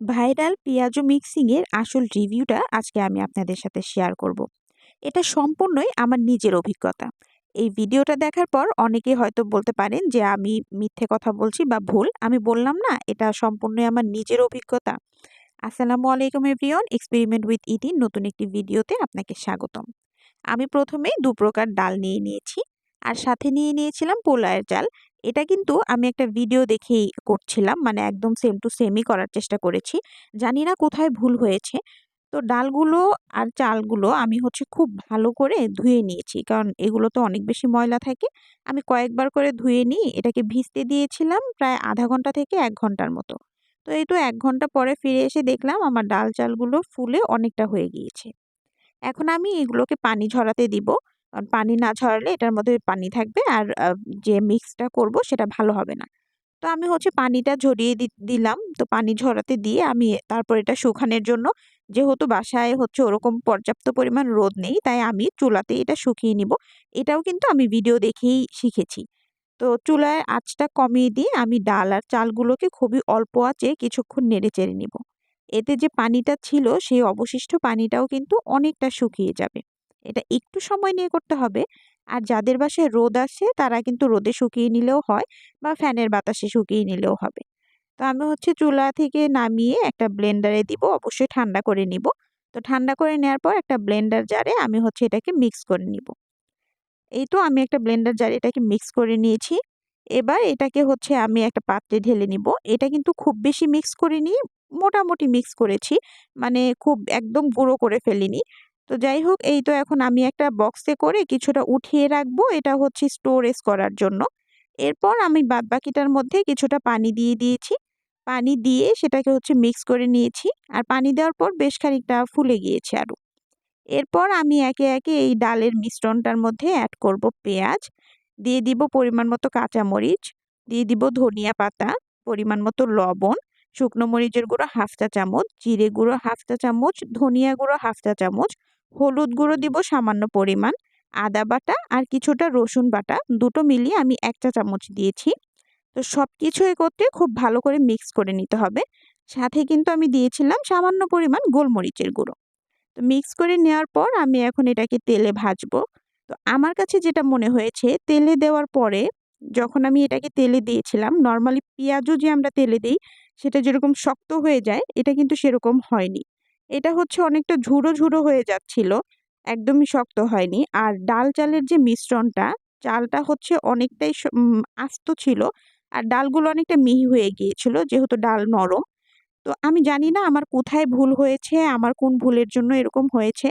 Viral peyaju মিক্সিংয়ের আসল রিভিউটা আজকে আমি আপনাদের সাথে শেয়ার করব। এটা সম্পূর্ণই আমার নিজের অভিজ্ঞতা। এই ভিডিওটা দেখার পর অনেকে হয়তো বলতে পারেন যে আমি মিথ্যে কথা বলছি বা ভুল। আমি বললাম না, এটা সম্পূর্ণই আমার নিজের অভিজ্ঞতা। আসসালামু আলাইকুম এভরিওয়ান এক্সপেরিমেন্ট উইথ ইতি নতুন একটি ভিডিওতে আপনাকে স্বাগতম। আমি প্রথমে দু প্রকার ডাল নিয়ে নিয়েছি আর সাথে নিয়ে নিয়েছিলাম পোলায়ের চাল এটা কিন্তু আমি একটা ভিডিও দেখেই করছিলাম। মানে একদম সেম টু সেমই করার চেষ্টা করেছি। জানি না কোথায় ভুল হয়েছে। তো ডালগুলো আর চালগুলো আমি হচ্ছে খুব ভালো করে ধুয়ে নিয়েছি। কারণ এগুলো তো অনেক বেশি ময়লা থাকে। আমি কয়েকবার করে ধুয়ে নিই। এটাকে ভিজতে দিয়েছিলাম প্রায় আধা ঘণ্টা থেকে এক ঘণ্টার মতো। তো এই তো এক ঘণ্টা পরে ফিরে এসে দেখলাম আমার ডাল চালগুলো ফুলে অনেকটা হয়ে গিয়েছে। এখন আমি এগুলোকে পানি ঝরাতে দিব। পানি না ঝরালে এটার মধ্যে পানি থাকবে। আর যে মিক্সটা করব সেটা ভালো হবে না। তো আমি হচ্ছে পানিটা ঝরিয়ে দিলাম। তো পানি ঝরাতে দিয়ে আমি তারপর এটা শুকানোর জন্য যেহেতু বাসায় হচ্ছে ওরকম পর্যাপ্ত পরিমাণ রোদ নেই, তাই আমি চুলাতে এটা শুকিয়ে নিব। এটাও কিন্তু আমি ভিডিও দেখেই শিখেছি। তো চুলায় আঁচটা কমিয়ে দিয়ে আমি ডাল আর চালগুলোকে খুবই অল্প আঁচে কিছুক্ষণ নেড়ে চেড়ে নিব। এতে যে পানিটা ছিল সেই অবশিষ্ট পানিটাও কিন্তু অনেকটা শুকিয়ে যাবে। এটা একটু সময় নিয়ে করতে হবে। আর যাদের বাসায় রোদ আসে, তারা কিন্তু রোদে শুকিয়ে নিলেও হয় বা ফ্যানের বাতাসে শুকিয়ে নিলেও হবে। তো আমি হচ্ছে চুলা থেকে নামিয়ে একটা ব্লেন্ডারে দিব, অবশ্যই ঠান্ডা করে নিব। তো ঠান্ডা করে নেওয়ার পর একটা ব্লেন্ডার জারে আমি হচ্ছে এটাকে মিক্স করে নিব। এই তো আমি একটা ব্লেন্ডার জারে এটাকে মিক্স করে নিয়েছি। এবার এটাকে হচ্ছে আমি একটা পাত্রে ঢেলে নিব। এটা কিন্তু খুব বেশি মিক্স করিনি, মোটামুটি মিক্স করেছি। মানে খুব একদম গুঁড়ো করে ফেলিনি। তো যাই হোক এই তো এখন আমি একটা বক্সে করে কিছুটা উঠিয়ে রাখব। এটা হচ্ছে স্টোরেজ করার জন্য। এরপর আমি বাদ বাকিটার মধ্যে কিছুটা পানি দিয়ে দিয়েছি। পানি দিয়ে সেটাকে হচ্ছে মিক্স করে নিয়েছি আর পানি দেওয়ার পর বেশ খানিকটা ফুলে গিয়েছে আরও এরপর আমি একে একে এই ডালের মিশ্রণটার মধ্যে অ্যাড করব পেঁয়াজ, দিয়ে দিব পরিমাণ মতো কাঁচামরিচ, দিয়ে দিব ধনিয়া পাতা, পরিমাণ মতো লবণ, শুকনো মরিচের গুঁড়ো হাফ চা চামচ, জিরে গুঁড়ো হাফ চা চামচ, ধনিয়া গুঁড়ো হাফ চা চামচ হলুদ গুঁড়ো দিব সামান্য পরিমাণ, আদা বাটা আর কিছুটা রসুন বাটা, দুটো মিলিয়ে আমি এক চা চামচ দিয়েছি। তো সব কিছু করতে খুব ভালো করে মিক্স করে নিতে হবে। সাথে কিন্তু আমি দিয়েছিলাম সামান্য পরিমাণ গোলমরিচের গুঁড়ো। তো মিক্স করে নেওয়ার পর আমি এখন এটাকে তেলে ভাজবো। তো আমার কাছে যেটা মনে হয়েছে, তেলে দেওয়ার পরে যখন আমি এটাকে তেলে দিয়েছিলাম, নর্মালি পেঁয়াজও যে আমরা তেলে দিই, সেটা যেরকম শক্ত হয়ে যায়, এটা কিন্তু সেরকম হয়নি। এটা হচ্ছে অনেকটা ঝুড়ো ঝুড়ো হয়ে যাচ্ছিল, একদমই শক্ত হয়নি। আর ডাল চালের যে মিশ্রণটা, চালটা হচ্ছে অনেকটাই আস্ত ছিল আর ডালগুলো অনেকটা মিহি হয়ে গিয়েছিল, যেহেতু ডাল নরম। তো আমি জানি না আমার কোথায় ভুল হয়েছে, আমার কোন ভুলের জন্য এরকম হয়েছে।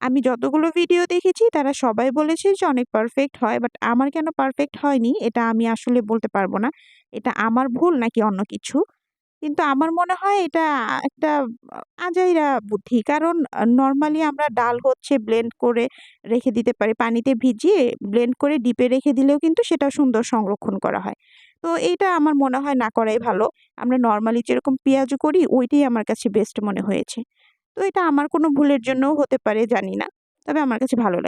আমি যতগুলো ভিডিও দেখেছি, তারা সবাই বলেছে যে অনেক পারফেক্ট হয় বাট আমার কেন পারফেক্ট হয়নি, এটা আমি আসলে বলতে পারব না। এটা আমার ভুল নাকি অন্য কিছু? কিন্তু আমার মনে হয় এটা একটা আজাইরা বুদ্ধি। কারণ নর্মালি আমরা ডাল হচ্ছে ব্লেন্ড করে রেখে দিতে পারি, পানিতে ভিজিয়ে ব্লেন্ড করে ডিপে রেখে দিলেও কিন্তু সেটা সুন্দর সংরক্ষণ করা হয়। তো এইটা আমার মনে হয় না করাই ভালো। আমরা নর্মালি যেরকম পেঁয়াজ করি, ওইটাই আমার কাছে বেস্ট মনে হয়েছে। তো এটা আমার কোনো ভুলের জন্যও হতে পারে, জানি না। তবে আমার কাছে ভালো লাগে